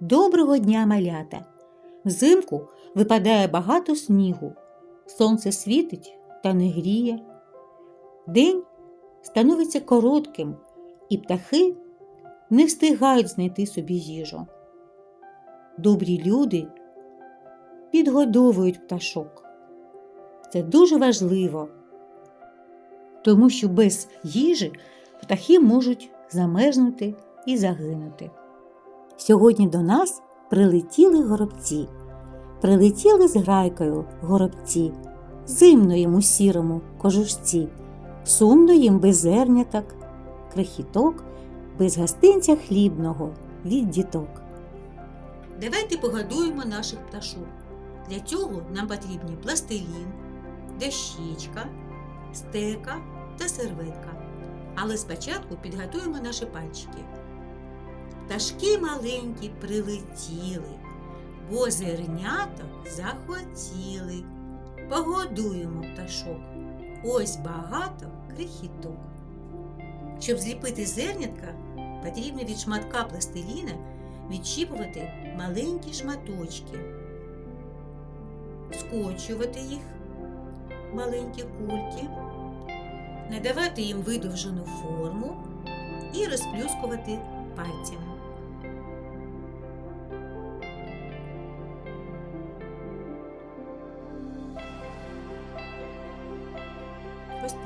Доброго дня, малята! Взимку випадає багато снігу, сонце світить та не гріє. День становиться коротким, і птахи не встигають знайти собі їжу. Добрі люди підгодовують пташок. Це дуже важливо, тому що без їжі птахи можуть замерзнути і загинути. Сьогодні до нас прилетіли горобці. Прилетіли з грайкою горобці, зимно їм у сірому кожушці, сумно їм без зерняток, крихіток, без гостинця хлібного від діток. Давайте погодуємо наших пташок. Для цього нам потрібні пластилін, дощечка, стека та серветка. Але спочатку підготуємо наші пальчики. Пташки маленькі прилетіли, бо зерняток захотіли. Погодуємо пташок. Ось багато крихіток. Щоб зліпити зернятка, потрібно від шматка пластиліна відщіпувати маленькі шматочки, скочувати їх в маленькі кульки, надавати їм видовжену форму і розплюскувати пальцями. Ось так.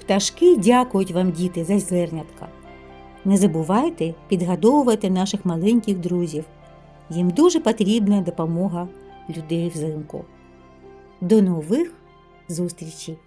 Пташки дякують вам, діти, за зернятка. Не забувайте підгодовувати наших маленьких друзів. Їм дуже потрібна допомога людей взимку. До нових зустрічей!